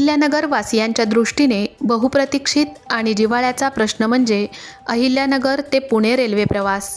अहिल्यानगरवासियांच्या दृष्टीने बहुप्रतीक्षित आणि जिव्हाळ्याचा प्रश्न म्हणजे अहिल्यानगर ते पुणे रेल्वे प्रवास.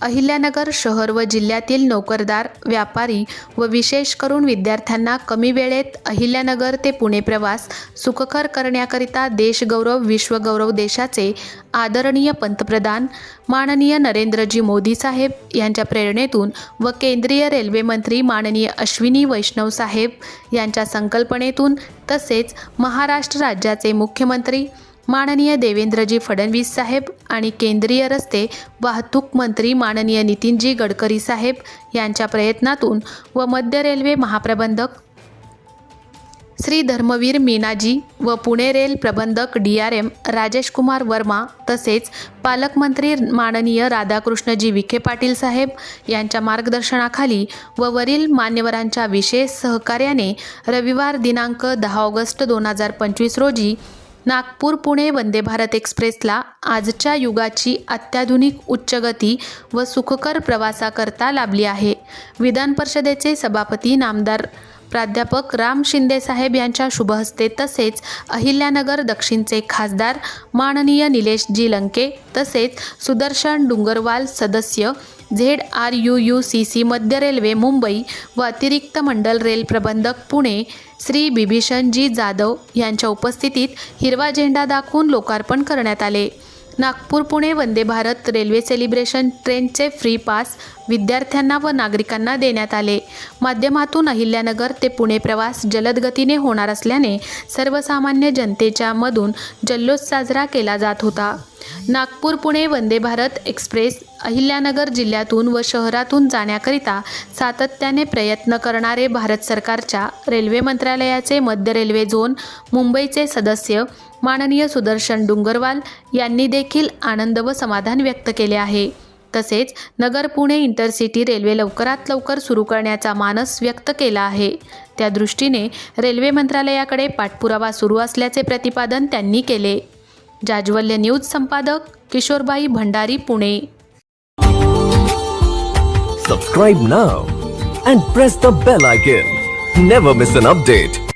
अहिल्यानगर शहर व जिल्ह्यातील नोकरदार व्यापारी व विशेष करून विद्यार्थ्यांना कमी वेळेत अहिल्यानगर ते पुणे प्रवास सुखकर करण्याकरिता देशगौरव विश्वगौरव देशाचे आदरणीय पंतप्रधान माननीय नरेंद्रजी मोदी साहेब यांच्या प्रेरणेतून व केंद्रीय रेल्वे मंत्री माननीय अश्विनी वैष्णव साहेब यांच्या संकल्पनेतून तसेच महाराष्ट्र राज्याचे मुख्यमंत्री माननीय देवेंद्रजी फडणवीस साहेब आणि केंद्रीय रस्ते वाहतूक मंत्री माननीय नितीनजी गडकरी साहेब यांच्या प्रयत्नातून व मध्य रेल्वे महाप्रबंधक श्री धर्मवीर मीनाजी व पुणे रेल प्रबंधक D R M Rajesh Kumar Verma तसेच पालकमंत्री माननीय राधाकृष्णजी विखे पाटील साहेब यांच्या मार्गदर्शनाखाली व वरील मान्यवरांच्या विशेष सहकार्याने रविवार दिनांक दहा ऑगस्ट दोन हजार पंचवीस रोजी नागपूर पुणे वंदे भारत एक्सप्रेसला आजच्या युगाची अत्याधुनिक उच्चगती व सुखकर प्रवासाकरता लाभली आहे. विधान परिषदेचे सभापती नामदार प्राध्यापक राम शिंदे साहेब यांच्या शुभहस्ते तसेच अहिल्यानगर दक्षिणचे खासदार माननीय निलेशजी लंके तसेच सुदर्शन डुंगरवाल सदस्य Z R U U C C मध्य रेल्वे मुंबई व अतिरिक्त मंडल रेल प्रबंधक पुणे श्री बिभीषणजी जाधव यांच्या उपस्थितीत हिरवा झेंडा दाखवून लोकार्पण करण्यात आले. नागपूर पुणे वंदे भारत रेल्वे सेलिब्रेशन ट्रेनचे फ्री पास विद्यार्थ्यांना व नागरिकांना देण्यात आले. माध्यमातून अहिल्यानगर ते पुणे प्रवास जलद गतीने होणार असल्याने सर्वसामान्य जनतेच्या मधून जल्लोष साजरा केला जात होता. नागपूर पुणे वंदे भारत एक्सप्रेस अहिल्यानगर जिल्ह्यातून व शहरातून जाण्याकरिता सातत्याने प्रयत्न करणारे भारत सरकारच्या रेल्वे मंत्रालयाचे मध्य रेल्वे झोन मुंबईचे सदस्य माननीय सुदर्शन डुंगरवाल यांनी देखील आनंद व समाधान व्यक्त केले आहे. तसेच नगर पुणे इंटरसिटी रेल्वे लवकरात लवकर सुरू करण्याचा मानस व्यक्त केला आहे. त्या दृष्टीने रेल्वे मंत्रालयाकडे पाठपुरावा सुरू असल्याचे प्रतिपादन त्यांनी केले. जाज्वल्य न्यूज संपादक Kishorbai Bhandari Pune Subscribe now and press the bell icon. Never miss an update.